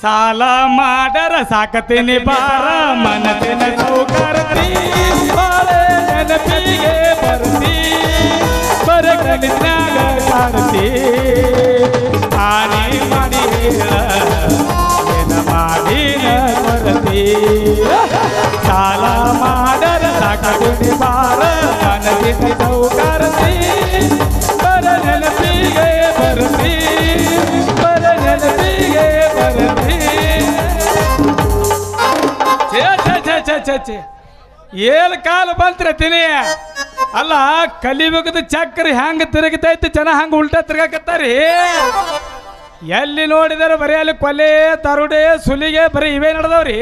साला माडर साकते ने बारा मनते न तू. करती बारे जन पीगे भरती पर कनिस्नाग करती ಮಾಡಿನ ಕೊರತಿ ಸಾಲ ಮಾಡರ ಸಾಕಿ ಬಾರ ಮನದಿನ ಸೌಕರ್ತಿ ಬರ ನೆನಪಿಗೆ ಬರತಿ, ಬರ ನೆನಪಿಗೆ ಬರತಿ. ಏನ್ ಕಾಲ ಬಂತ್ರ ತಿನಿ. ಅಲ್ಲ ಕಲಿಯುಗದ ಚಕ್ರ ಹೆಂಗ ತಿರುಗತೈತಿ ಜನ ಹಂಗ ಉಲ್ಟಾ ತಿರ್ಗಾಕತ್ತಾರಿ? ಎಲ್ಲಿ ನೋಡಿದರೆ ಬರೀ ಅಲ್ಲಿ ಕೊಲೆ, ತರುಡೆ, ಸುಲಿಗೆ ಬರೀ ಇವೇ ನಡೆದವ್ರಿ.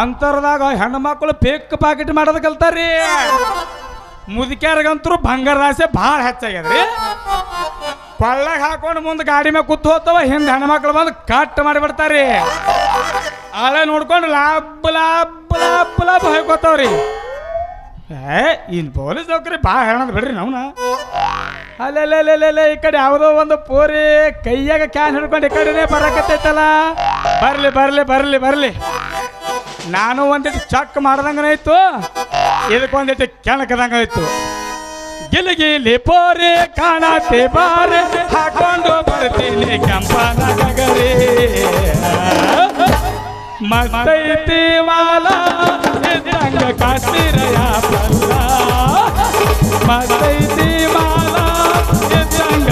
ಅಂತರದಾಗ ಹೆಣ್ಣು ಮಕ್ಕಳು ಪೇಕ್ ಪಾಕೆಟ್ ಮಾಡೋದು ಕಲ್ತಾರ್ರಿ. ಮುದುಕ್ಯಾರಿಗಂತರೂ ಬಂಗಾರ ಆಸೆ ಭಾಳ ಹೆಚ್ಚಾಗ್ಯದ್ರಿ. ಕೊಳ್ಳಾಗ ಹಾಕೊಂಡು ಮುಂದೆ ಗಾಡಿ ಮೇಲೆ ಕೂತ್ ಹೋಗ್ತಾವ, ಹಿಂದೆ ಹೆಣ್ಮಕ್ಳು ಬಂದು ಕಟ್ ಮಾಡಿಬಿಡ್ತಾರ್ರಿ ಅಳೆ ನೋಡ್ಕೊಂಡು ಲಾಬ್ ಲಾಬ್ ಲಾಬ್ ಲಾಬ್ ಹೊಯ್ಕೋತಾವ್ರಿ ಏ, ಇನ್ ಪೊಲೀಸ್ ನೌಕರಿ ಭಾಳ ಹೇಳೋದು ಬಿಡ್ರಿ ನಾವ್ನ. ಅಲ್ಲೆಲ್ಲೆಲ್ಲೆಲ್ಲೆ ಈ ಕಡೆ ಯಾವುದೋ ಒಂದು ಪೋರಿ ಕೈಯಾಗ ಕ್ಯಾನ್ ಹಿಡ್ಕೊಂಡು ಈ ಕಡೆನೇ ಬರಕತ್ತೈತಲ್ಲ. ಬರ್ಲಿ ಬರ್ಲಿ ಬರ್ಲಿ ಬರ್ಲಿ. ನಾನು ಒಂದಿಟ್ಟು ಚೆಕ್ ಮಾಡ್ದಂಗನಾಯ್ತು ಇದಕ್ಕೊಂದಿಟ್ಟು ಕೆಣಕದಂಗಾಯ್ತು ಗಿಲಿಗಿಲಿ ಪೋರಿ ಕಾಣತ್ತೆ ಬಾರಿ, ಹಾಕೊಂಡು ಬರ್ತೀನಿ ಕೆಂಪನ ನಗರಿ. मागता येते मला रंग काश्मीर या पल्ला मागता येते मला रंग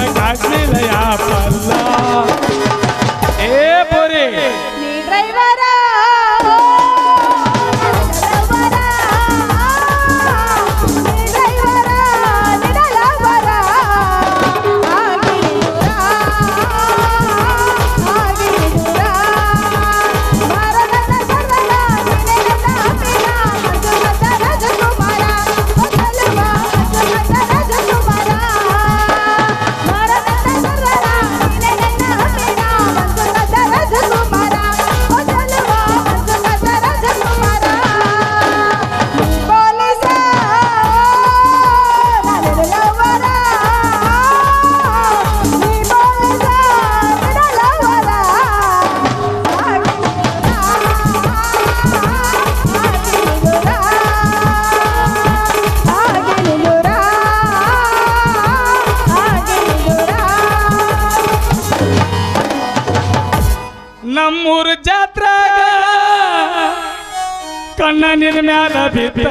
ಕಣ್ಣ ನಿನ್ನ ಮ್ಯಾಲ ಬಿದ್ದ.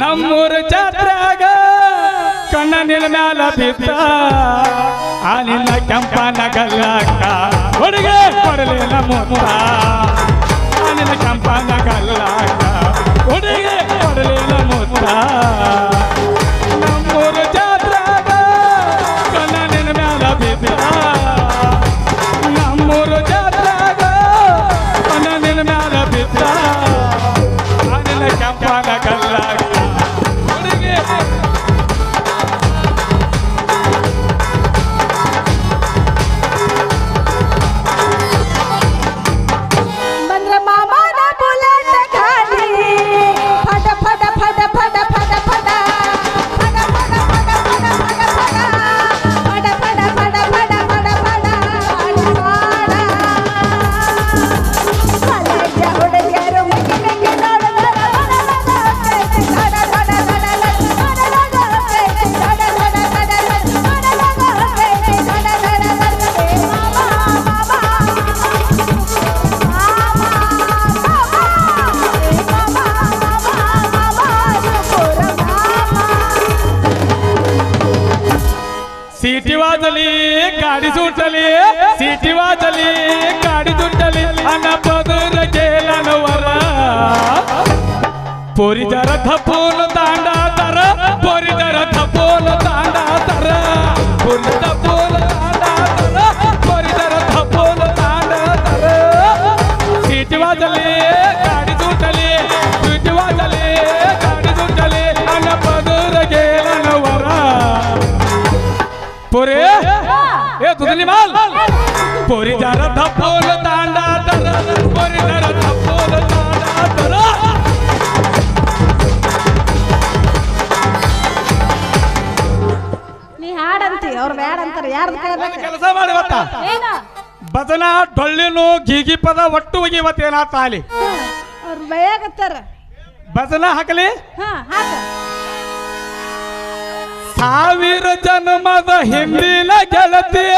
ನಮ್ಮೂರ ಜಾತ್ರಾಗ ಕಣ್ಣ ನಿನ್ನ ಮ್ಯಾಲ ಬಿದ್ದ. ಆ ನಿನ್ನ ಕೆಂಪನ ಗಲ್ಲಕ್ಕ ಹುಡುಗ ಕೊಡಲಿ ಮುತ್ತ. ಆ ನಿನ್ನ ಕೆಂಪನ ಗಲ್ಲಕ್ಕ ಹುಡುಗ ಕೊಡಲಿ ನಮ್ಮೂರ पोरी जा रथ फूल ಯಾರ್ದು ಕೇಳ್ಬೇಕು ಕೆಲಸ? ಮಾಡಿ ಏನ? ಬದನ ಡೊಳ್ಳಿನು ಗೀಗಿ ಪದ ಒಟ್ಟು ಹೋಗಿ ಇವತ್ತೇನಾತ ತಾಲಿ ಅವ್ರು ಬೈಯಾಕತ್ತಾರ. ಬದನ ಹಾಕಲಿ? ಹಾ ಹಾಕ. ಸಾವಿರ ಜನ್ಮದ ಹಿಂದಿನ ಗೆಳತಿಯ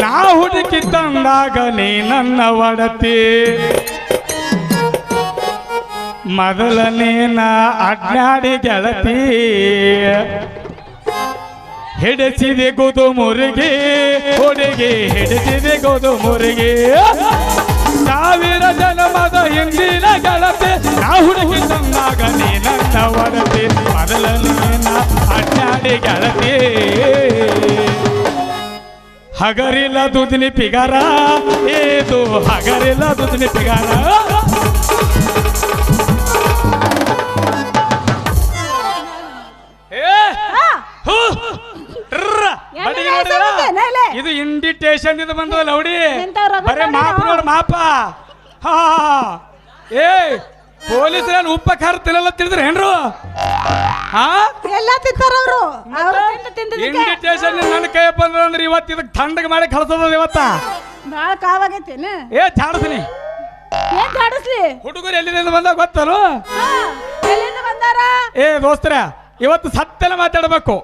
ನಾ ಹುಡುಕಿ ತಂದಾಗ ನೀ ನನ್ನ ಒಡತಿ. ಮೊದಲನೇನ ಅಡ್ಡಾಡಿ ಗೆಳತಿ. ಹಿಡಿಸಿದೆ ಗೋದು ಮುರುಗೆ, ಹೊಡೆಗೆ ಹೆಡಸಿದೆ ಗೋದು ಮುರುಗೆ. ಸಾವಿರ ಜನ್ಮದ ಹಿಂದಿನ ಗಳತೆ ನಾ ಹುಡುಗಿ ತಂದಾಗ ನೀ ನನ್ನ ಒಡತಿ ಮೊದಲನೇನ ಅಡ್ಡಾಡಿ ಗಳತೆ. ಹಗರಿಲ್ಲ ದುದಿನಿ ಪಿಗಾರ, ಏದು ಹಗರಿಲ್ಲ ದುದಿನಿ ಪಿಗಾರ. ಇಂಡಿಟೇಷನ್ ಇದು ಬಂದವ ಲೌಡಿ? ಬರೇ ಮಾಪ ನೋಡ್ ಮಾಪ. ಹಾ ಏ ಪೊಲೀಸರು ಉಪ್ಪ ಖಾರ ತಿನ್ನಲ್ಲ ತಿಳಿದ್ರೆ ಏನ್ರು? ಹಾ? ಎಲ್ಲ ತಿಂತಾರ ಅವರು. ಇಂಡಿಟೇಷನ್ ನನ್ನ ಕೈ ಬಂದ್ರ ಅಂದ್ರೆ ಇವತ್ತು ಇದಕ್ಕೆ ಥಂಡಗೆ ಮಾಡಿ ಕಳ್ಸೋದ ಇವತ್ತ. ಭಾಳ ಕಾವಾಗೈತೇನ? ಏ ಚಾಡಿಸ್ನಿ ಏನ್ ಜಾಡಿಸ್ಲಿ ಹುಡುಗರು ಎಲ್ಲಿಂದ ಬಂದಾಗ ಗೊತ್ತಲ್ಲ? ಎಲ್ಲಿಂದ ಬಂದಾರ? ಏ ದೋಸ್ತರ ಇವತ್ತು ಸತ್ಯನ ಮಾತಾಡ್ಬೇಕು.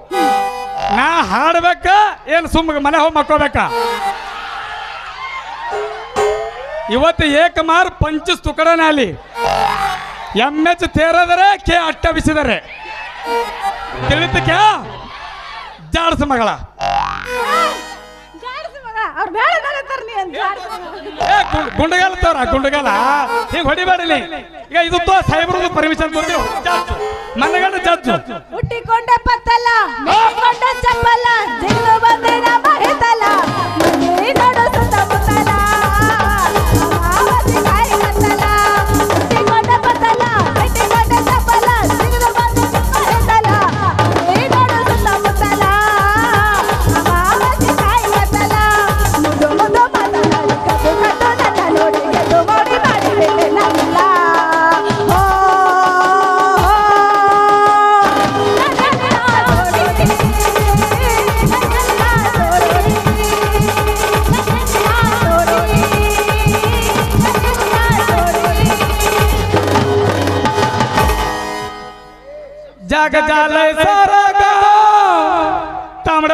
ನಾ ಹಾಡ್ಬೇಕ, ಏನು ಸುಮ್ಮ ಮನೆ ಹೋಗಿ ಮಕ್ಕೋಬೇಕ? ಇವತ್ತು ಏಕಮಾರ್ ಪಂಚ ತುಕಡನಾಲಿ ಎಂ ಎಚ್ ತೇರದರೆ, ಕೆ ಅಟ್ಟ ಬಿಸಿದರೆ. ತಿಳಿತ ಕ್ಯಾ? ಜಾಡ್ಸ ಮಗಳ. ಬೇಡ ಕರೀತಾರ ನೀ ಅಂತ. ಗುಂಡಗಾಲ ತೋರ ಗುಂಡಗಾಲ. ಹಿಂಗ್ ಹೊಡಿಬೇಡಿ ಈಗ ಇದು ತೋ ಸಾಹೇಬ್ರದ್ದು ಪರ್ಮಿಷನ್ ಕೊಡ್ತೀವಿ ಜಡ್ಜ್ ಜಜ್ಜು. ಹುಟ್ಟಿಕೊಂಡ ಪತ್ತಲ್ಲ ಚಪ್ಪಲ್ಲ ಜಿಲ್ಲು ಬಂದಿನ ಮಹಿತಲ್ಲ ಮನೆ ನೋಡು ಸುತ್ತಮುತ್ತಲ.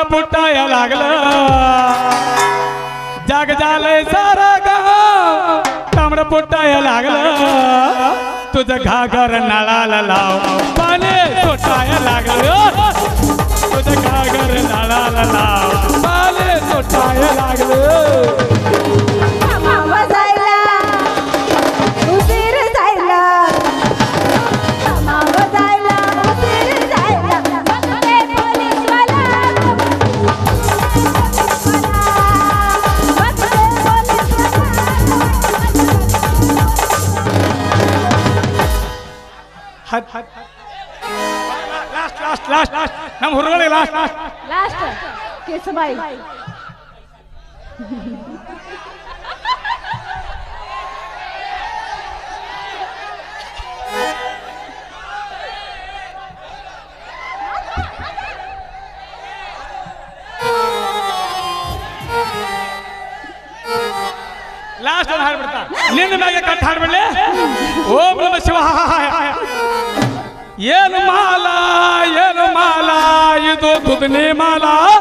तांबड लागलं. जग झालंय सारा गाव तांबड लागलं. तुझं घागर नळाला लाव पाणी सुटाया लागलं. तुझं घागर नळाला लाव पाणी सुटाया लागलं. ಕೇಸಬಾಯಿ ಲಾಸ್ಟ್ ಒಂದು ಹಾಡ್ಬಿಡ್ತಾ ನಿನ್ನ ಮ್ಯಾಗೆ ಕಟ್ ಹಾಡ್ಬಿಡ್ಲಿ ಓಂ ನಮ ಶಿವ ಏನು ಮಾಲ ಏನು ಮಾಲ ಇದು ತುದನಿ ಮಾಲ ಏನು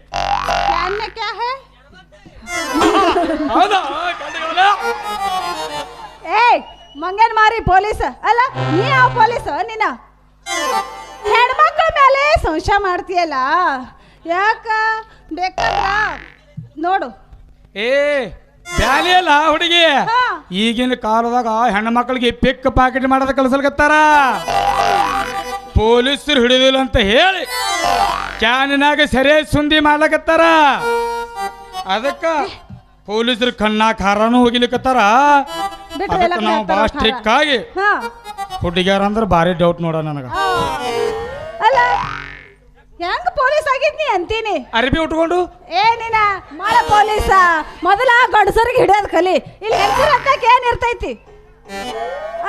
ಹೌದಾ? ಏಯ್ ಮಂಗನ್ ಮಾರಿ ಪೊಲೀಸ್. ಅಲ್ಲ ನೀ ಯಾವ ಪೊಲೀಸ್? ನೀನ ಹೆಣ್ಮಕ್ಳ ಮೇಲೆ ಸಂಶಯ ಮಾಡ್ತೀಯಲ್ಲ? ಯಾಕ? ಬೇಕಾದ್ರ? ನೋಡು. ಏ ಬ್ಯಾಲಿ ಅಲ್ಲ ಹುಡುಗಿ. ಹಾ. ಈಗಿನ ಕಾಲದಾಗ ಹೆಣ್ಣು ಮಕ್ಕಳಿಗೆ ಪಿಕ್ ಪಾಕೆಟ್ ಮಾಡೋದ ಕಳ್ಸಲ್ಕತ್ತಾರ ಪೊಲೀಸರು ಹಿಡಿದಿಲ್ಲ ಅಂತ ಹೇಳಿ ಕ್ಯಾನಿನಾಗ ಸರಿಯಾಗಿ ಸುಂದಿ ಮಾಡ್ಲಕತ್ತಾರ? ಅದಕ್ಕ ಪೊಲೀಸರು ಕಣ್ಣಾಗ ಖಾರನು ಹೋಗಿಲಿಕತ್ತಾರ. ಬಿಟ್ರೆ ಎಲ್ಲ ಅದಕ್ಕೆ ನಾವು ಭಾಳ ಸ್ಟ್ರಿಕ್ ಆಗಿ ಹಾ. ಹುಡುಗ್ಯಾರ ಅಂದ್ರೆ ಭಾರಿ ಡೌಟ್ ನೋಡ ನನಗ. ಅಲ್ಲ ಹೆಂಗ್ ಪೊಲೀಸ್ ಆಗಿದ್ನಿ ಅಂತೀನಿ? ಅರ್ಬಿ ಉಟ್ಕೊಂಡು? ಏ ನೀನ ಮಾಡ ಪೊಲೀಸ. ಮೊದಲ ಗಂಡಸರಿಗೆ ಹಿಡಿಯೋದು ಕಲಿ. ಇಲ್ಲಿ ಹೆಂಗಸರ ಅಂತ ಏನ್ ಇರ್ತೈತಿ?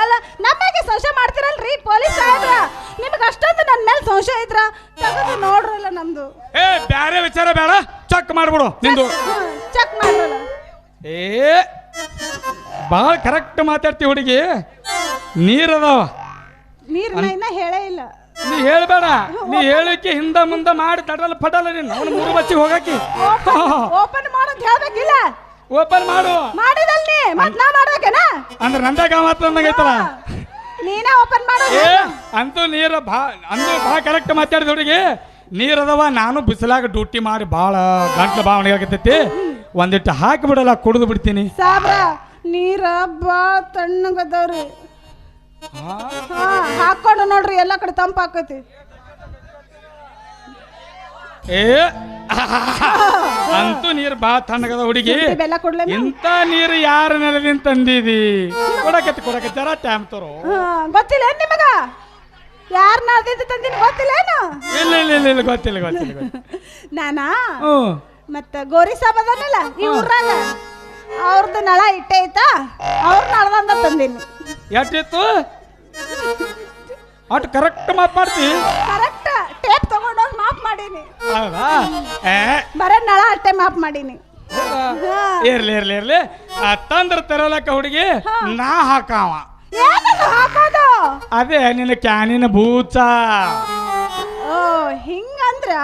ಅಲ್ಲ ನಮಗೆ ಸೋಷ ಮಾಡ್ತಿರಲ್ರಿ? ಪೊಲೀಸ್ ಸಾಹೇಬ್ರ ನಿಮ್ಗೆ ಅಷ್ಟೊಂದು ನನ್ನ ಮೇಲೆ ಸಂಶಯ ಇದ್ರ? ತಗದು ನೋಡ್ರಲ್ಲ ನಮ್ದು. ಏ ಬ್ಯಾರೆ ವಿಚಾರ ಬೇಡ. ಚೆಕ್ ಮಾಡ್ಬಿಡು ನಿಂದು. ಚೆಕ್ ಮಾಡ್ರಲ್ಲ. ಏ ಭಾಳ ಕರೆಕ್ಟ್ ಮಾತಾಡ್ತಿ ಹುಡುಗಿ. ನೀರದಾವ. ನೀರ್ನ ಇನ್ನ ಹೇಳೇ ಇಲ್ಲ. ನೀ ಹೇಳ್ಬೇಡ. ನೀ ಹೇಳಕ್ಕೆ ಹಿಂದ ಮುಂದ ಮಾಡಿ ತಡಲ್ ಪಡಲ್ಲ ನೀನು. ಅವನು ಮೂರು ಬಚ್ಚಿ ಹೋಗಾಕಿ. ಓಪನ್ ಮಾಡೋ ಹೇಳ್ಬೇಕಿಲ್ಲ. ಓಪನ್ ಮಾಡು. ಮಾಡಿದಲ್ಲಿ ನೀ ಮತ್ ನಾ ಮಾಡ್ಬೇಕೇನ? ಅಂದ್ರೆ ನಂದಾಗ ಮಾತ್ರ ನಂಗೈತಲ್ಲ ನೀನೇ ಓಪನ್ ಮಾಡೋ. ಏ ಅಂತೂ ನೀರು ಭಾ ಅಂದು ಭಾಳ ಕರೆಕ್ಟ್ ಮಾತಾಡಿದ ಹುಡುಗಿ. ನೀರದವ ನಾನು ಬಿಸಿಲಾಗ ಡ್ಯೂಟಿ ಮಾಡಿ ಭಾಳ ಗಂಟ್ಲು ಭಾವನೆ ಆಗತೈತಿ. ಒಂದಿಟ್ಟು ಹಾಕಿ ಬಿಡಲ್ಲ ಕುಡಿದು ಬಿಡ್ತೀನಿ. ಸಾಬ್ರ ನೀರ ಬಾ ತಣ್ಣಗದವ್ರಿ. ಹಾಕೊಂಡು ನೋಡ್ರಿ ಎಲ್ಲ ಕಡೆ ತಂಪ ಆಕೈತಿ ಏ ಅಂತೂ ನೀರು ಬಾ ತಣ್ಣಗದ ಹುಡುಗಿ. ಇಂತ ಬೆಲ್ಲ ಇಂಥ ನೀರು ಯಾರ ನೆಲದಿಂದ ತಂದಿದಿ? ಕೊಡಕತ್ತಿ ಕೊಡಕ ಜರ ಟೈಮ್ ತೋರು. ಹಾ, ಗೊತ್ತಿಲ್ಲ ಏನ್ ನಿಮಗ? ಯಾರ ನಾಳ್ದಿಂದ ಗೊತ್ತಿಲ್ಲ ಏನು? ಇಲ್ಲ ಇಲ್ಲ ಇಲ್ಲ ಇಲ್ಲ ಗೊತ್ತಿಲ್ಲ ಗೊತ್ತಿಲ್ಲ ಗೊತ್ತಿಲ್ಲ. ನಾನಾ? ಹ್ಞೂ. ಮತ್ತ ಗೋರಿ ಸಾಬದನಲ್ಲ ಈ ಊರಾಗ? ಅವ್ರದ್ದು ನಳ ಇಟ್ಟೆ ಐತಾ ಅವ್ರ ನಳದಂದ ತಂದೀನಿ. ಎಷ್ಟಿತ್ತು ಅಟ್ ಕರೆಕ್ಟ್ ಮಾತಾಡ್ತಿ ಕರೆಕ್ಟ್ ಟೇಪ್ ತಗೊಂಡೋಗಿ ಮಾಪ್ ಮಾಡೀನಿ. ಹೌದಾ? ಏ. ಬರೇ ನಳ ಅಟ್ಟೆ ಮಾಪ್ ಮಾಡೀನಿ. ಹೌದಾ? ಇರ್ಲಿ ಇರ್ಲಿ ಇರ್ಲಿ. ಆ, ತಂದ್ರ ತರಲಕ್ಕ ಹುಡುಗಿ ನಾ ಹಾಕಾವ. ಏನದು ಹಾಕೋದು? ಅದೇ ನಿನ್ನ ಕ್ಯಾನಿನ ಭೂತ ಓ ಹಿಂಗಂದ್ರ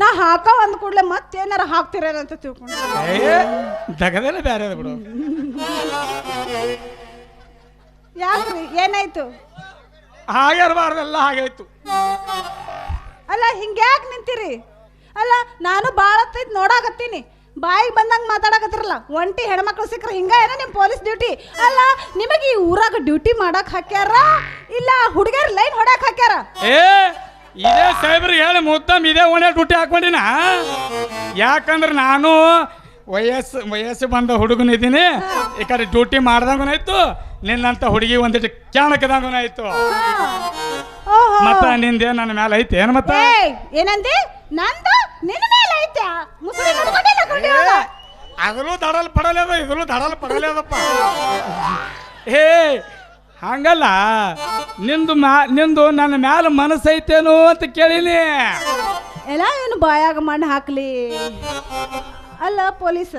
ನಾ ಹಾಕೋ ಅಂದ್ ಕೂಡ್ಲೆ ಮತ್ತೇನಾರ ಹಾಕ್ತಿರೇನಂತ ತಿಳ್ಕೊಂಡು. ಏ ದಗದೆಲ್ಲ ಬೇರೆ ಅದ ಬಿಡು. ಯಾಕ್ರಿ? ಏನಾಯ್ತು? ಹಾಗಿರ್ಬಾರ್ದೆಲ್ಲ ಆಗೈತು ಅಲ್ಲ ಹಿಂಗ್ಯಾಕ್ ನಿಂತೀರಿ? ಅಲ್ಲ ನಾನು ಭಾಳ ಹೊತ್ತೈತ್ ನೋಡಾಕತ್ತೀನಿ. ಬಾಯಿಗೆ ಬಂದಂಗೆ ಮಾತಾಡಕತ್ತಿರಲ್ಲ ಒಂಟಿ ಹೆಣ್ಮಕ್ಳು ಸಿಕ್ಕರೆ ಹಿಂಗ ಏನ ನಿಮ್ಮ ಪೊಲೀಸ್ ಡ್ಯೂಟಿ? ಅಲ್ಲ ನಿಮಗೆ ಈ ಊರಾಗ ಡ್ಯೂಟಿ ಮಾಡಕ್ ಹಾಕ್ಯಾರ? ಇಲ್ಲ ಹುಡುಗರ್ ಲೈನ್ ಹೊಡಕ್ ಹಾಕ್ಯಾರ? ಏ ಇದೇ ಸಾಹೇಬ್ರಿಗೆ ಹೇಳಿ ಮುದ್ದಮ್ ಇದೇ ಓಣೆ ಡ್ಯೂಟಿ ಹಾಕೊಂಡಿನ ಯಾಕಂದ್ರೆ ನಾನು ವಯಸ್ಸು ವಯಸ್ಸು ಬಂದ ಹುಡುಗನಿದ್ದೀನಿ. ಈ ಕಡೆ ಡ್ಯೂಟಿ ಮಾಡ್ದಂಗನಾಯ್ತು ನಿನ್ನಂತ ಹುಡುಗಿ ಒಂದಿಟ್ಟು ಕ್ಯಾಣಕದಂಗನಾಯ್ತು ಮತ್ತ ನಿಂದೆ ನನ್ನ ಮೇಲೆ ಐತೆ ಏನ್ ಮತ್ತ? ಏನಂದಿ? ನಂದು ನಿನ್ನ ಮೇಲೆ ಐತೆ ಮುಸುಳಿ ಕಟ್ಕೊಂಡಿಲ್ಲ ಕೊಂಡಿ ಒಳಗ. ಅದರಲ್ಲೂ ದಡಲ್ ಪಡಲೇದ ಇದ್ರಲ್ಲೂ ದಡಲ್ ಪಡಲೇದಪ್ಪ ಏ ಹಂಗಲ್ಲ. ನಿಂದು ಮ್ಯಾ ನಿಂದು ನನ್ನ ಮ್ಯಾಲ ಮನಸ್ಸೈತೇನೋ ಅಂತ ಕೇಳಿನಿ. ಎಲ್ಲ ಇವನು ಬಾಯಾಗ ಮಣ್ಣು ಹಾಕ್ಲಿ? ಅಲ್ಲ ಪೊಲೀಸ್.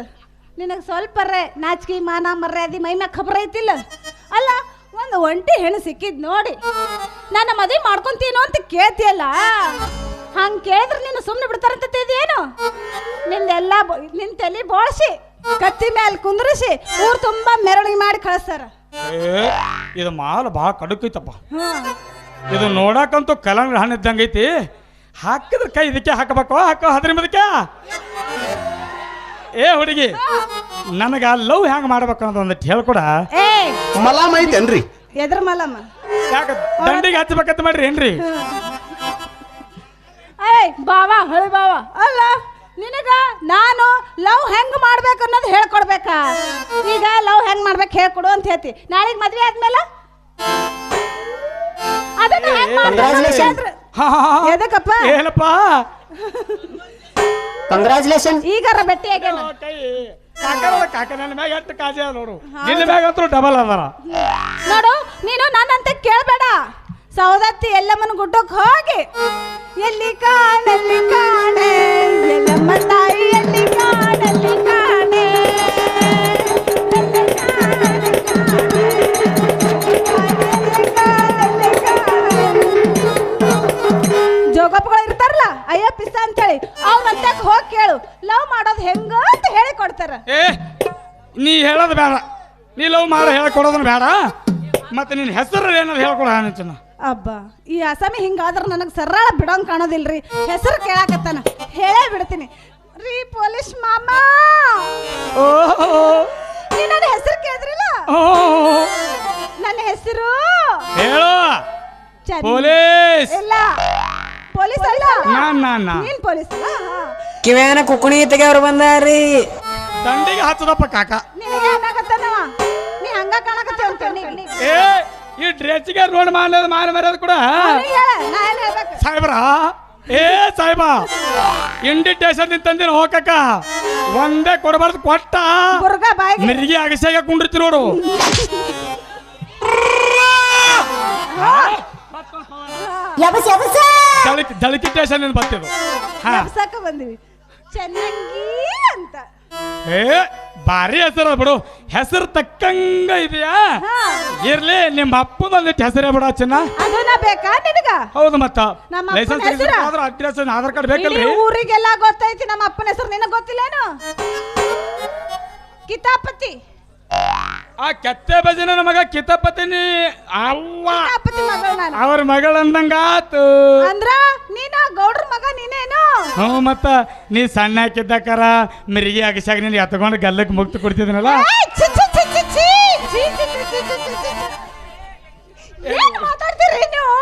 ನಿನಗೆ ಸ್ವಲ್ಪ ರೇ ನಾಚಿಕೆ ಮಾನ ಮರ್ಯಾದಿ ಮೈ ಮ್ಯಾಗ ಖಬರ ಐತಿಲ್ಲ? ಅಲ್ಲ ಒಂದು ಒಂಟಿ ಹೆಣ್ಣು ಸಿಕ್ಕಿದ್ ನೋಡಿ. ನಾನು ಮದುವೆ ಮಾಡ್ಕೊಂತೀನೋ ಅಂತ ಕೇಳ್ತಿಯಲ್ಲ? ಹಂಗೆ ಕೇಳಿದ್ರೆ ನೀನು ಸುಮ್ಮನೆ ಬಿಡ್ತಾರಂತ ಏನು ನಿಂದೆಲ್ಲ ಬ- ನಿನ್ ತಲೆ ಬೋಳ್ಸಿ ಕತ್ತಿ ಮೇಲೆ ಕುಂದ್ರಿಸಿ ಊರು ತುಂಬ ಮೆರವಣಿಗೆ ಮಾಡಿ ಕಳಿಸ್ತಾರ. ಇದು ಮಾಲ್ ಭಾಳ ಕಡುಕೈತಪ್ಪ. ಇದು ನೋಡಕ್ಕಂತೂ ಕಲಂಗ್ರಹಣ ಹಣ್ಣು ಇದ್ದಂಗೆ ಐತಿ ಹಾಕಿದ್ರೆ ಕೈ ಇದಕ್ಕೆ ಹಾಕಬೇಕು ಹಾಕೋ ಮದಕ್ಕೆ ಏ ಹುಡುಗಿ ನನಗೆ ಲವ್ ಹೆಂಗೆ ಮಾಡ್ಬೇಕು ಅಂತ ಒಂದಿಟ್ಟು ಹೇಳ್ಕೊಡ. ಏ. ಮಲಾಮ್ ಐತೇನ್ರಿ? ಎದ್ರ ಮಲಾಮ? ಯಾಕ ದಂಡಿಗೆ ಹಚ್ಚಬೇಕಂತ ಮಾಡ್ರಿ ಏನ್ರಿ? ಏಯ್ ಬಾವಾ ಹಳಿ ಬಾವಾ. ಅಲ್ಲ ನಿನಗ ನಾನು ಲವ್ ಹೆಂಗ್ ಮಾಡ್ಬೇಕು ಅನ್ನೋದು ಹೇಳ್ಕೊಡ್ಬೇಕಾ? ಈಗ ಲವ್ ಹೆಂಗ್ ಮಾಡ್ಬೇಕು ಹೇಳ್ಕೊಡು ಅಂತ ಹೇಳ್ತಿ. ನಾಳೆಗ್ ಮದ್ವೆ ಆದ್ಮೇಲೆ? ಅದನ್ನ ಹೆಂಗ್ ಮಾಡ್ಬೇಕು ಅಂತ ಹಾ, ಹಾ. ಎದಕ್ಕಪ್ಪ ಕಂಗ್ರಾಚುಲೇಷನ್ ಈಗಾರ ಭೇಟಿ ಆಗ್ಯಾನ? ಕೈ. ಕಾಕರದ ಕಾಕ ನನ್ನ ಮ್ಯಾಗ ಎಷ್ಟು ಕಾಜಿ ಅದ ನೋಡು. ನಿನ್ನ ಮ್ಯಾಗ ಅಂತೂ ಡಬಲ್ ಅದಾರ. ನೋಡು ನೀನು ನನ್ನಂತ ಕೇಳಬೇಡ. ಸೌದತ್ತಿ ಎಲ್ಲಮ್ಮನ ಗುಡ್ಡಕ್ಕೆ ಹೋಗಿ ಎಲ್ಲಿ ಕಾಣಲ್ಲಿ ಕಾಣೆ ಎಲ್ಲಮ್ಮ ತಾಯಿ ಎಲ್ಲಿ ಕಾಣಲ್ಲಿ ಕಾಣೆ ಎಲ್ಲಿ ಕಾಣೆ, ಇರ್ತಾರಲ್ಲ ಅಂತ ಹೇಳಿ ಅಂತೇಳಿ ಅವ್ನಂತ ಹೋಗಿ ಕೇಳು. ಲವ್ ಮಾಡೋದು ಹೆಂಗ ಅಂತ ಹೇಳಿ ಕೊಡ್ತಾರ. ಏ ನೀ ಹೇಳೋದು ಬೇಡ. ನೀ ಲವ್ ಮಾಡೋ ಹೇಳ್ಕೊಡೋದನ್ನ ಬೇಡ. ಮತ್ತೆ ನಿನ್ನ ಹೆಸರು ಏನಾದ್ರು ಹೇಳ್ಕೊಡ ಅನ್ಸನ ಅಬ್ಬ ಈ ಅಸಮಿ ಹಿಂಗಾದ್ರೆ ನನಗೆ ಸರಳ ಬಿಡೋಂಗ್ ಕಾಣೋದಿಲ್ರಿ. ಹೆಸರು ಕೇಳಾಕತ್ತಾನ. ಹೇಳೇ ಬಿಡ್ತೀನಿ. ರೀ ಪೊಲೀಸ್ ಮಾಮ. ನೀ ನನ್ನ ಹೆಸರು ಕೇಳಿದ್ರಿಲ್ಲ? ನನ್ನ ಹೆಸರು ಹೇಳು. ಚಂದ್- ಪೊಲೀಸ್. ಇಲ್ಲ. ಪೊಲೀಸ್ ಅಲ್ಲ? ನಾ ನಾ ನಾ. ನೀನ್ ಪೊಲೀಸ್ ಅಲ್ಲ? ಹಾ. ಕಿವ್ಯಾನ ಕುಕ್ಕುಣಿ ತೆಗೆಯವ್ರು ಬಂದಾರಿ ದಂಡಿಗೆ ಹಚ್ಚದಪ್ಪ ಕಾಕ. ನಿನಗೆ ಏನಾಗತ್ತನವ ನೀ ಹಂಗ ಕಾಣಕತ್ತೆ ಅಂತ ಕಣ್ಣಿಗೆ. ಏ ಈ ಡ್ರೆಸ್ಗೆ ರೋಡ್ ಮಾಡದ ಮಾನ ಮರ್ಯಾದ ಕೂಡ. ಅವ್ನಿಗೆ ಹೇಳ, ನಾ ಏನ್ ಹೇಳ್ಬೇಕು? ಸಾಹೇಬ್ರ ಏ ಸಾಹೇಬ ಇಂಡಿಟೇಷನ್ ನಿಂತಂದಿನ ಹೋಗಕ್ಕ. ಒಂದೇ ಕೊಡಬಾರ್ದು ಕೊಟ್ಟ. ಬುರ್ಗ ಬಾಯಿಗೆ. ಮಿರ್ಗಿ ಅಗಸ್ಯಾಗ ಕುಂಡಿರ್ತಿ ನೋಡು. ದಳಕಿ ದಳಕಿ ಸ್ಟೇಷನ್ ಏನ್ ಬರ್ತಿದ್ದು ಹಾ. ಬಂದಿವಿ. ಚೆನ್ನಾಗಿ ಅಂತ. ಏ ಭಾರಿ ಹೆಸರು ಬಿಡು. ಹೆಸರು ತಕ್ಕಂಗ ಇದೆಯಾ? ಇರ್ಲಿ ನಿಮ್ಮ ಅಪ್ಪದೊಂದಿಟ್ಟು ಹೆಸರೇ ಬಿಡ ಚಿನ್ನ ಅದನ್ನ ಬೇಕಾ ನಿನಗ? ಹೌದು ಮತ್ತ. ನಮ್ಮ ಅಪ್ಪನ ಲೈಸೆನ್ಸ್ ಹೆಸರ? ಆದ್ರೆ ಅಡ್ರೆಸ್ ಆಧಾರ್ ಕಾರ್ಡ್ ಇಡೀ ಬೇಕಲ್ರಿ ಊರಿಗೆಲ್ಲ ಗೊತ್ತೈತಿ ನಮ್ಮ ಅಪ್ಪನ ಹೆಸರು ನಿನಗೆ ಗೊತ್ತಿಲ್ಲೇನು? ಕಿತಾಪತಿ. ಆ ಕೆತ್ತೆ ಬಜನ ಮಗ ಕಿತಪತಿನಿ ಅವ್ವ ಕಿತಾಪತಿ ಮಗಳು ನಾನು ಅವ್ರ ಮಗಳು ಅಂದಂಗಾತು ಅಂದ್ರ ನೀನ ಗೌಡ್ರ ಮಗ ನೀನೇನು ಹ್ಞೂ ಮತ್ತ ನೀ ಸಣ್ಣ ಹಾಕಿದ್ದಕ್ಕಾರ ಮಿರಿಗಿ ಅಗಸಾಗ ನೀನು ಎತ್ಕೊಂಡು ಗಲ್ಲಕ್ಕೆ ಮುಕ್ತು ಕೊಡ್ತಿದ್ನಲ್ಲ ಏಯ್, ಛಿ, ಛಿ, ಛಿ, ಛಿ, ಛಿ, ಛಿ, ಛಿ, ಛಿ, ಛಿ, ಛಿ, ಛಿ, ಛಿ. ಏನ್ ಮಾತಾಡ್ತೀರಿ ನೀವು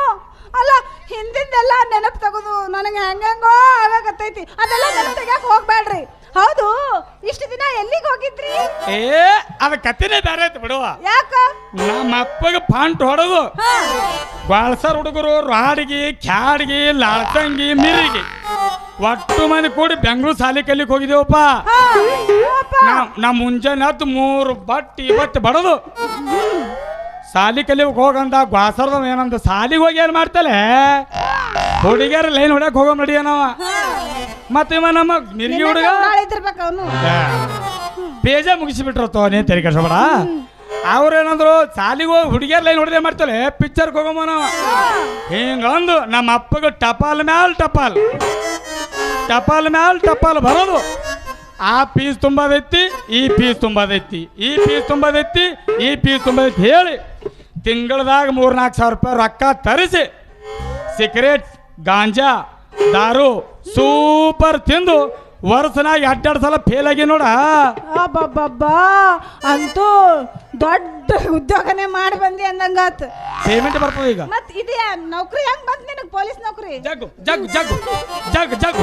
ಅಲ್ಲ ಹಿಂದಿಂದೆಲ್ಲ ನೆನಪು ತಗೋದು ನನಗೆ ಹೆಂಗೆಂಗೋ ಆಗಕತ್ತೈತಿ ಅದೆಲ್ಲ ನೆನಪು ತೆಗ್ಯಾಕ ಹೋಗ್ಬೇಡ್ರಿ ಹೌದು ಇಷ್ಟು ದಿನ ಎಲ್ಲಿಗೆ ಹೋಗಿದ್ರಿ? ಏ ಅದ ಕತ್ತಿನೇ ಬೇರೆ ಐತಿ ಬಿಡುವ ಯಾಕ? ನಮ್ಮ ಅಪ್ಪಗೆ ಪಾಂಟ್ ಹೊಡೆದು. ಬಾಳ್ಸರ್ ಹುಡುಗರು ರಾಡಿಗೆ ಕ್ಯಾಡ್ಗಿ ಲಾಳ್ತಂಗಿ ಮಿರಿಗೆ ಒಟ್ಟು ಮಂದಿ ಕೂಡಿ ಬೆಂಗಳೂರು ಸಾಲಿ ಕಲಿಕ್ ಹೋಗಿದೇವಪ್ಪ. ನಾ ಮುಂಜಾನೆ ಹತ್ತು ಮೂರು ಬಟ್ಟಿ ಇವತ್ತು ಬಡದು. ಸಾಲಿ ಕಲಿಯಕ್ ಹೋಗಂದ ಗ್ವಾಸರ್ದ ಏನಂದ ಸಾಲಿಗೆ ಹೋಗಿ ಏನ್ ಮಾಡ್ತಲೆ ಹುಡುಗಿಯರ ಲೈನ್ ಹೊಡ್ಯಾಕ್ ಹೋಗೋ ನಡಿಯ ನಾವ ಮತ್ತೆ ಇವ ನಮ್ಮ ಮಿರ್ಗಿ ಹುಡುಗ? ಇದ್ದಿರ್ಬೇಕು ಅವನು. ಬೇಜ ಮುಗಿಸಿಬಿಟ್ರು ತೋ ನೀ ತೆರಿಗೆ ಕಷ್ಟಬೇಡ ಅವ್ರೇನಂದ್ರು ಸಾಲಿಗೆ ಹೋಗಿ ಹುಡುಗಿಯರ್ ಲೈನ್ ಹೊಡೆದೇ ಮಾಡ್ತಾಳೆ ಪಿಕ್ಚರ್ ಹೋಗಮ್ಮ ನಾವು ಹಿಂಗಂದು ನಮ್ಮ ಅಪ್ಪಗೆ ಟಪಾಲ್ ಮ್ಯಾಲ್ ಟಪಾಲ್. ಟಪಾಲ್ ಮ್ಯಾಲ್ ಟಪಾಲ್ ಬರೋದು. ಆ ಪೀಸ್ ತುಂಬದೈತಿ ಈ ಪೀಸ್ ತುಂಬದೈತಿ ಈ ಪೀಸ್ ತುಂಬದೈತಿ ಈ ಪೀಸ್ ತುಂಬದೈತಿ ಹೇಳಿ ತಿಂಗಳದಾಗ ಮೂರ್ನಾಲ್ಕು ಸಾವಿರ ರೂಪಾಯಿ ರೊಕ್ಕ ತರಿಸಿ ಸಿಗರೇಟ್ ಗಾಂಜಾ ದಾರು ಸೂಪರ್ ತಿಂದು ವರ್ಷನಾಗ ಎರಡೆರಡು ಸಲ ಫೇಲ್ ಆಗಿ ನೋಡ. ಅಬ್ಬಬ್ಬಬ್ಬಾ ಅಂತೂ ದೊಡ್ಡ ಉದ್ಯೋಗನೇ ಮಾಡಿ ಬಂದಿ ಅಂದಂಗಾತ್. ಪೇಮೆಂಟ್ ಬರ್ತದೆ ಈಗ? ಮತ್ ಇದೇ ನೌಕರಿ ಹೆಂಗ್ ಬಂತ ನಿನಗ್ ಪೊಲೀಸ್ ನೌಕರಿ? ಜಗ್ಗು ಜಗ್ ಜಗ್ ಜಗ್ ಜಗ್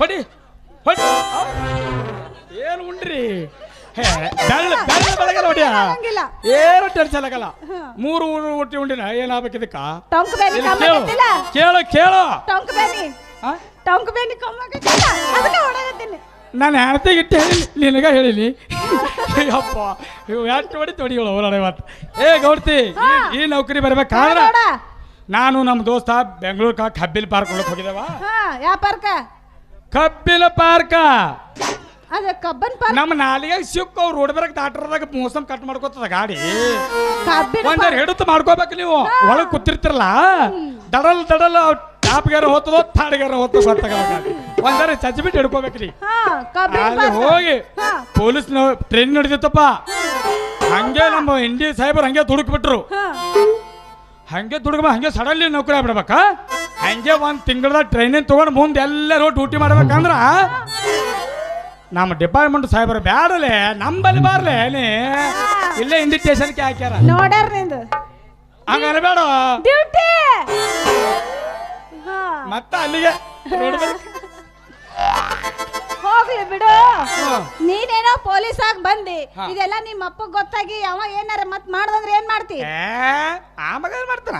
ಹೊಡಿ ಹೊಡಿ. ಏನು ಉಂಡ್ರಿ? ಹೇ ಬೆಳ್ಳ ಬೆಳ್ಳ ಬೆಳಗಲ್ಲ ಹೊಡಿಯ ಹಂಗಿಲ್ಲ ಏನು ಟೆನ್ಷನ್ ಆಗಲ್ಲ. ಮೂರು ಊರು ಹುಟ್ಟಿ ಉಂಡಿನ ಏನಾಗ್ಬೇಕು ಇದಕ್ಕ ಟೊಂಕ್ ಬೇನಿ ಇಲ್ಲಿ ಕಮ್ಮ ಕೇಳು ಕೇಳು ಕೇಳು. ಟೊಂಕ್ ಬೇನಿ. ಅದಕ್ಕೆ ನಾನು ಹೆಣ್ತಿಗೆ ಇಟ್ಟು ಹೇಳಿ ನಿನಗ ಹೇಳಿನಿ. ಅಪ್ಪ ಇವು ಎಷ್ಟು ಮಾಡಿ ತೊಡಿಗಳು ಓಲಾಡೆ ಮಾತು ಏ ಗೌಡ್ತಿ ಈ- ನೌಕರಿ ಬರ್ಬೇಕಾದ್ರ ನಾನು ನಮ್ಮ ದೋಸ್ತ ಬೆಂಗಳೂರು ಕಬ್ಬಿಲ್ ಪಾರ್ಕ್ ಒಳಗೆ ಹೋಗಿದ್ದೇವ ಯಾ ಪಾರ್ಕ? ಕಬ್ಬಿನ ಪಾರ್ಕ. ಅದ ಕಬ್ಬನ್ ಪಾರ್ಕ್ ನಮ್ಮ ನಾಲಿಗೆ ಸಿಕ್ಕು ಅವ್ರು ರೋಡ್ ಬರಕ್ ದಾಟ್ರದಾಗ ಮೋಸಂ ಕಟ್ ಮಾಡ್ಕೋತದ ಗಾಡಿ. ಕಬ್ಬಿನ ಒಂದರ ಹಿಡಿದು ಮಾಡ್ಕೋಬೇಕು ನೀವು. ಒಳಗೆ ಕೂತಿರ್ತಿರಲ್ಲ? ದಡಲ್ ದಡಲ್ ಟಾಪ್ಗಾರ ಹೋತದೋ ಥಾಡ್ಗಾರ ಹೋತದೋ ಗೊತ್ತಾಗಲ್ಲ ಗಾಡಿ. ಒಂದರ ಚಚ್ಬಿಟ್ಟು ಹಿಡ್ಕೋಬೇಕ್ರಿ ಹಾ ಕಬ್ಬಿನ ಅಲ್ಲಿ ಪಾರ್ಕ್ ಹೋಗಿ ಹಾ. ಪೊಲೀಸ್ ಟ್ರೈನ್ ನಡೆದಿತ್ತಪ್ಪ ಹಂಗೆ ನಮ್ಮ ಇಂಡಿ ಸಾಹೇಬರು ಹಂಗೆ ದುಡುಕ್ ಬಿಟ್ರು ಹಾ. ಹಂಗೆ ದುಡುಗ ಹಂಗೆ ಸಡನ್ಲಿ ನೌಕರಿ ಆಗ್ಬಿಡ್ಬೇಕಾ? ಹಂಗೆ ಒಂದ್ ತಿಂಗಳದ ಟ್ರೈನಿಂಗ್ ತಗೊಂಡು ಮುಂದೆ ಎಲ್ಲರೂ ಡ್ಯೂಟಿ ಮಾಡ್ಬೇಕಂದ್ರ ನಮ್ಮ ಡಿಪಾರ್ಟ್ಮೆಂಟ್ ಸಾಹೇಬರು ಬ್ಯಾಡಲೆ ನಂಬಲ್ಲಿ ಬಾರ್ಲೆ ನೀ ಇಲ್ಲೇ ಇಂಡಿಟೇಷನ್ಗೆ ಹಾಕ್ಯಾರ. ನೋಡರ್ ನಿಂದು. ಹಂಗ ಬೇಡ ಡ್ಯೂಟಿ ಮತ್ತ ಅಲ್ಲಿಗೆ ರೋಡ್ ಮೇಲೆ- ಹೋಗ್ಲಿ ಬಿಡು. ನೀನೇನೋ ಪೊಲೀಸ್ ಆಗಿ ಬಂದಿ. ಇದೆಲ್ಲ ನಿಮ್ಮ ಅಪ್ಪ ಗೊತ್ತಾಗಿ ಅವ ಏನಾರ ಮತ್ ಮಾಡ್ದಂದ್ರೆ ಏನ್ ಮಾಡ್ತಿ? ಆ ಮಗ ಏನ್ ಮಾಡ್ತಾನ.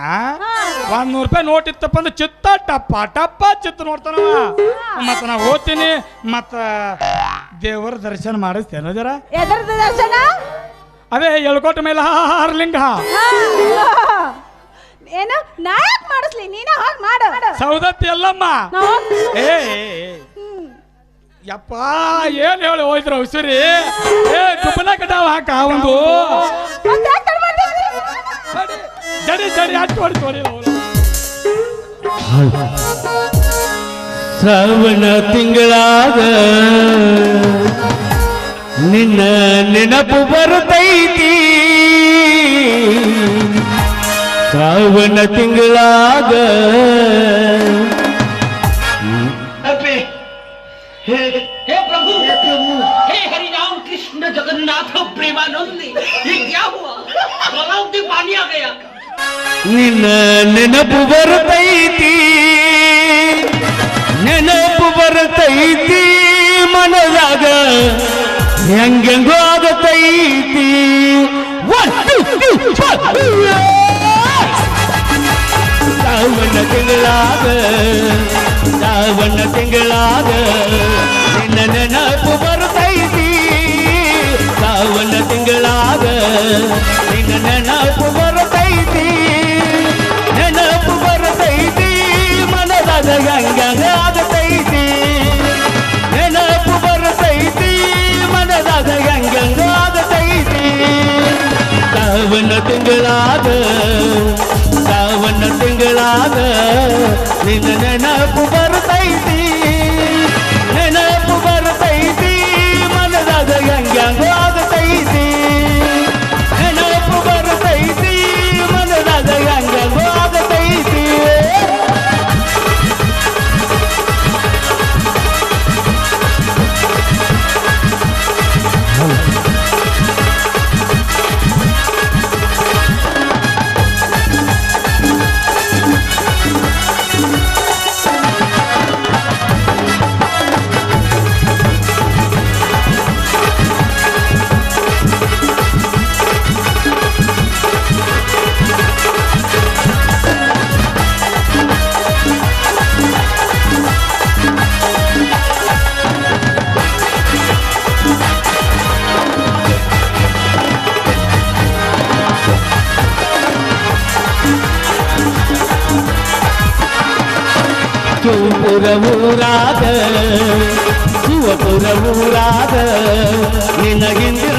ಒಂದ್ ನೂರು ರೂಪಾಯಿ ನೋಟ್ ಇತ್ತಪ್ಪ ಅಂದ್ರೆ ಚಿತ್ತ ಟಪ್ಪ ಟಪ್ಪ ಚಿತ್ತ ನೋಡ್ತಾನ ಮತ್ತ ನಾ ಓದ್ತೀನಿ ಮತ್ತ ದೇವರ ದರ್ಶನ ಮಾಡಿಸ್ತೇನೋ ಜರ. ಎದರ ದರ್ಶನ? ಅದೇ ಎಳ್ಕೋಟ ಮೇಲೆ ಹಾರ್ಲಿಂಗ. ಏನ ನಾ ಯಾಕೆ ಮಾಡಿಸ್ಲಿ ನೀನ ಹಾಗೆ ಮಾಡು. ಸೌದತ್ತಿ ಏ, ಏ. ಯಪ್ಪ ಏನ್ ಹೇಳಿ ರವಿ ಸರಿ ಏ ತುಪ್ಪನ ಕಟಾವ ಹಾಕ ಒಂದು ಜಡಿ ಜಡಿ ಅಷ್ಟು ಹೊಡ್ತೋರಿ ಶ್ರಾವಣ ತಿಂಗಳಾದ ನಿನ್ನ ನೆನಪು ಬರುತ್ತೈತಿ ಶ್ರಾವಣ ತಿಂಗಳಾದ बोले जगन्नाथ प्रेमानंद ये क्या हुआ गला उठे पानी आ गया ನಿನ್ನ ನೆನಪು ಬರ್ತೈತಿ ನೆನಪು ಬರ್ತೈತಿ ಮನದಾಗ ಹೆಂಗೆಂಗೋ ಆಗತೈತಿ ಸಾವಣ ತಿಂಗಳಾಗ ಸಾವಣ ತಿಂಗಳಾಗ ನಿನ್ನ ನೆನಪು ನಿನ್ನ ನೆನಪು ಬರತೈತಿ ನೆನಪು ಬರತೈತಿ ಮನದಾಗ ಗಂಗಂಗಾದತೈತಿ ನೆನಪು ಬರತೈತಿ ಮನದಾಗ ಗಂಗಂಗಾದತೈತಿ ಸಾವನ ತಿಂಗಳಾದ ಸಾವನ ತಿಂಗಳಾದ ನಿನ್ನ ನೆನಪು ಶಿವಪುರವೂರಾದ ಶಿವಪುರವೂರಾದ ನಿನಗಿಂದಿರ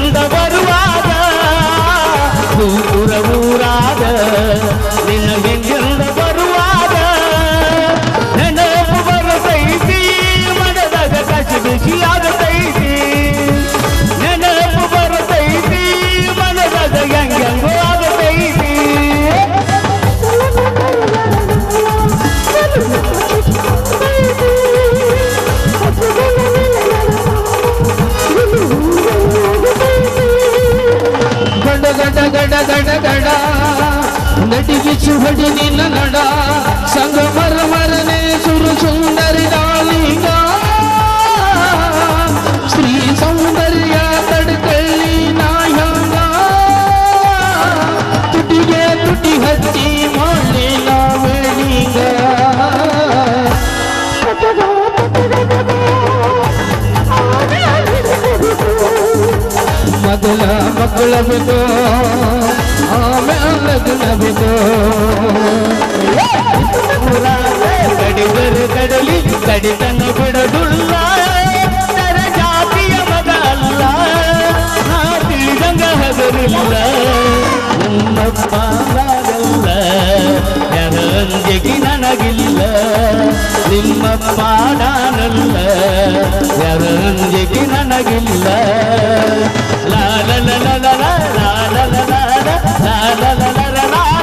ಪಾದಲ್ಲ ಯಾರಂದಿಗೆ ನನಗಿಲ್ಲ ನಿಮ್ಮ ಪಾಡಾನಲ್ಲ ಯಾರಂದಿಗೆ ನನಗಿಲ್ಲ ಲಾಲ ಲಾಲ ಲಾಲ ಲಾಲ ಲಾಲ ಲಾಲ ಲಾಲ